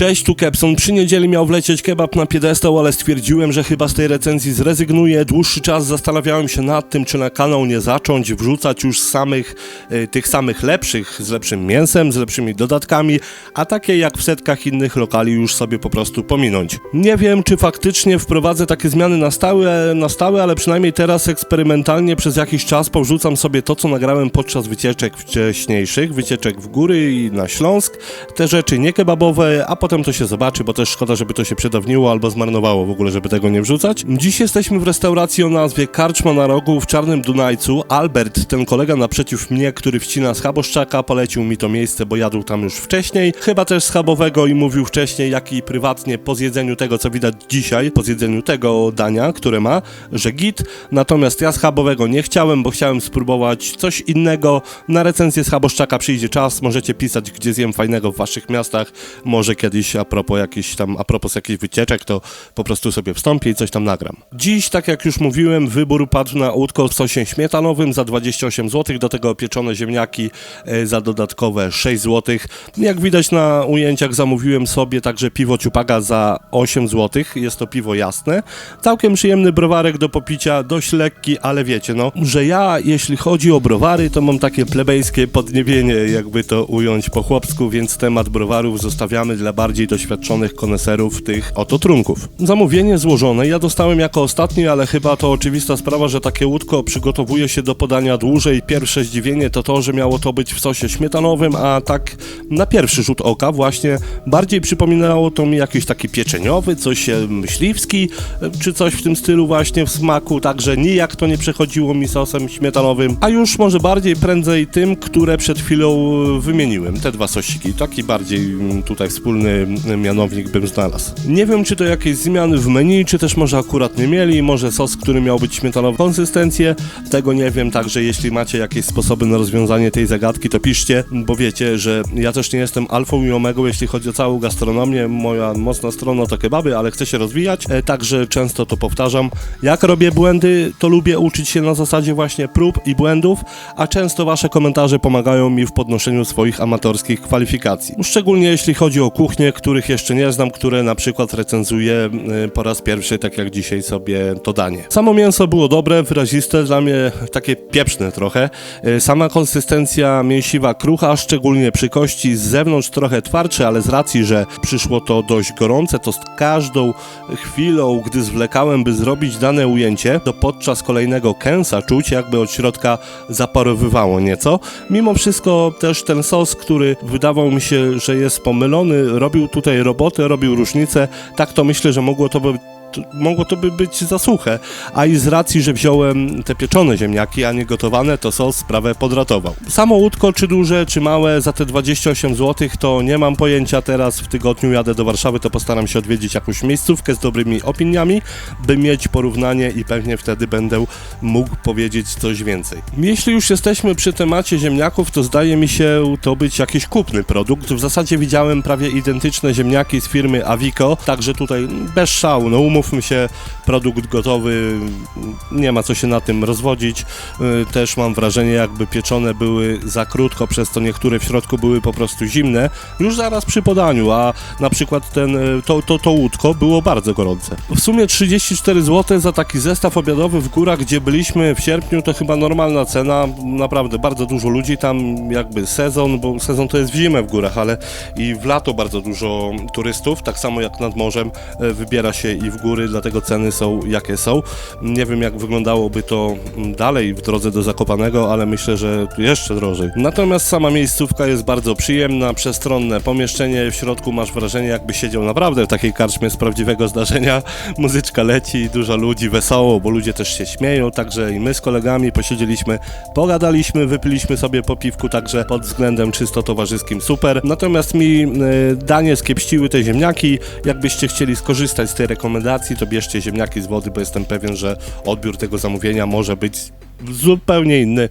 Cześć, tu Kepson. Przy niedzieli miał wlecieć kebab na piedestał, ale stwierdziłem, że chyba z tej recenzji zrezygnuję. Dłuższy czas zastanawiałem się nad tym, czy na kanał nie zacząć wrzucać już samych, e, tych samych lepszych, z lepszym mięsem, z lepszymi dodatkami, a takie jak w setkach innych lokali już sobie po prostu pominąć. Nie wiem, czy faktycznie wprowadzę takie zmiany na stałe, na stałe, ale przynajmniej teraz eksperymentalnie przez jakiś czas powrzucam sobie to, co nagrałem podczas wycieczek wcześniejszych, wycieczek w góry i na Śląsk, te rzeczy nie kebabowe, a potem to się zobaczy, bo też szkoda, żeby to się przedawniło albo zmarnowało w ogóle, żeby tego nie wrzucać. Dziś jesteśmy w restauracji o nazwie Karczma na rogu w Czarnym Dunajcu. Albert, ten kolega naprzeciw mnie, który wcina z Chaboszczaka, polecił mi to miejsce, bo jadł tam już wcześniej. Chyba też schabowego i mówił wcześniej, jak i prywatnie po zjedzeniu tego, co widać dzisiaj, po zjedzeniu tego dania, które ma, że git. Natomiast ja schabowego nie chciałem, bo chciałem spróbować coś innego. Na recenzję schaboszczaka przyjdzie czas, możecie pisać, gdzie zjem fajnego w waszych miastach. Może kiedyś a propos jakichś tam, a propos jakichś wycieczek, to po prostu sobie wstąpię i coś tam nagram. Dziś, tak jak już mówiłem, wybór padł na łódko w sosie śmietanowym za 28 zł, do tego pieczone ziemniaki e, za dodatkowe 6 zł. Jak widać na ujęciach zamówiłem sobie także piwo ciupaga za 8 zł, jest to piwo jasne. Całkiem przyjemny browarek do popicia, dość lekki, ale wiecie, no, że ja, jeśli chodzi o browary, to mam takie plebejskie podniebienie, jakby to ująć po chłopsku, więc temat browarów zostawiamy dla bardziej doświadczonych koneserów tych oto trunków. Zamówienie złożone, ja dostałem jako ostatni, ale chyba to oczywista sprawa, że takie łódko przygotowuje się do podania dłużej. Pierwsze zdziwienie to to, że miało to być w sosie śmietanowym, a tak na pierwszy rzut oka właśnie bardziej przypominało to mi jakiś taki pieczeniowy, coś e, myśliwski, e, czy coś w tym stylu właśnie w smaku, także nijak to nie przechodziło mi sosem śmietanowym, a już może bardziej prędzej tym, które przed chwilą e, wymieniłem, te dwa sosiki, taki bardziej mm, tutaj wspólny mianownik bym znalazł. Nie wiem, czy to jakieś zmiany w menu, czy też może akurat nie mieli, może sos, który miał być śmietanowy konsystencję, tego nie wiem, także jeśli macie jakieś sposoby na rozwiązanie tej zagadki, to piszcie, bo wiecie, że ja też nie jestem alfą i omegą, jeśli chodzi o całą gastronomię, moja mocna strona to kebaby, ale chcę się rozwijać, e, także często to powtarzam. Jak robię błędy, to lubię uczyć się na zasadzie właśnie prób i błędów, a często wasze komentarze pomagają mi w podnoszeniu swoich amatorskich kwalifikacji. Szczególnie jeśli chodzi o których jeszcze nie znam, które na przykład recenzuję e, po raz pierwszy, tak jak dzisiaj sobie to danie. Samo mięso było dobre, wyraziste, dla mnie takie pieprzne trochę. E, Sama konsystencja mięsiwa krucha, szczególnie przy kości, z zewnątrz trochę twardsze, ale z racji, że przyszło to dość gorące, to z każdą chwilą, gdy zwlekałem, by zrobić dane ujęcie, to podczas kolejnego kęsa czuć, jakby od środka zaparowywało nieco. Mimo wszystko też ten sos, który wydawał mi się, że jest pomylony, robił tutaj robotę, robił różnicę. Tak to myślę, że mogło to być mogło to by być za suche, a i z racji, że wziąłem te pieczone ziemniaki, a nie gotowane, to sos sprawę podratował. Samo łódko, czy duże, czy małe, za te 28 zł, to nie mam pojęcia teraz, w tygodniu jadę do Warszawy, to postaram się odwiedzić jakąś miejscówkę z dobrymi opiniami, by mieć porównanie i pewnie wtedy będę mógł powiedzieć coś więcej. Jeśli już jesteśmy przy temacie ziemniaków, to zdaje mi się to być jakiś kupny produkt. W zasadzie widziałem prawie identyczne ziemniaki z firmy Avico, także tutaj bez szału, no umówmy się, produkt gotowy, nie ma co się na tym rozwodzić. Yy, Też mam wrażenie, jakby pieczone były za krótko, przez to niektóre w środku były po prostu zimne, już zaraz przy podaniu, a na przykład ten, yy, to, to, to łódko było bardzo gorące. W sumie 34 zł za taki zestaw obiadowy w górach, gdzie byliśmy w sierpniu, to chyba normalna cena, naprawdę bardzo dużo ludzi tam, jakby sezon, bo sezon to jest w zimę w górach, ale i w lato bardzo dużo turystów, tak samo jak nad morzem, e, wybiera się i w góry, dlatego ceny są jakie są. Nie wiem jak wyglądałoby to dalej w drodze do Zakopanego, ale myślę, że jeszcze drożej. Natomiast sama miejscówka jest bardzo przyjemna, przestronne pomieszczenie, w środku masz wrażenie jakby siedział naprawdę w takiej karczmie z prawdziwego zdarzenia. Muzyczka leci, dużo ludzi, wesoło, bo ludzie też się śmieją, także i my z kolegami posiedzieliśmy, pogadaliśmy, wypiliśmy sobie po piwku, także pod względem czysto towarzyskim super. Natomiast mi y, danie skiepściły te ziemniaki, jakbyście chcieli skorzystać z tej rekomendacji, to bierzcie ziemniaki z wody, bo jestem pewien, że odbiór tego zamówienia może być zupełnie inny,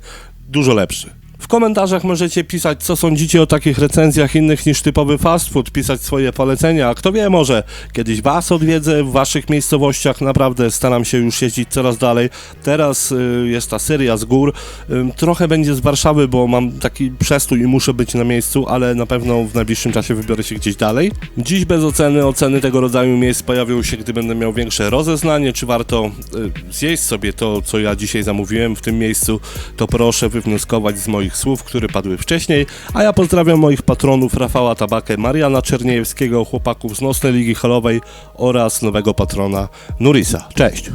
dużo lepszy. Komentarzach możecie pisać, co sądzicie o takich recenzjach innych niż typowy fast food, pisać swoje polecenia. A kto wie, może kiedyś Was odwiedzę w Waszych miejscowościach. Naprawdę staram się już jeździć coraz dalej. Teraz y, jest ta seria z gór. Y, trochę będzie z Warszawy, bo mam taki przestój i muszę być na miejscu, ale na pewno w najbliższym czasie wybiorę się gdzieś dalej. Dziś bez oceny, oceny tego rodzaju miejsc pojawią się, gdy będę miał większe rozeznanie, czy warto y, zjeść sobie to, co ja dzisiaj zamówiłem w tym miejscu, to proszę wywnioskować z moich słów, które padły wcześniej, a ja pozdrawiam moich patronów Rafała Tabakę, Mariana Czerniejewskiego, chłopaków z Nocnej Ligi Halowej oraz nowego patrona Nurisa. Cześć!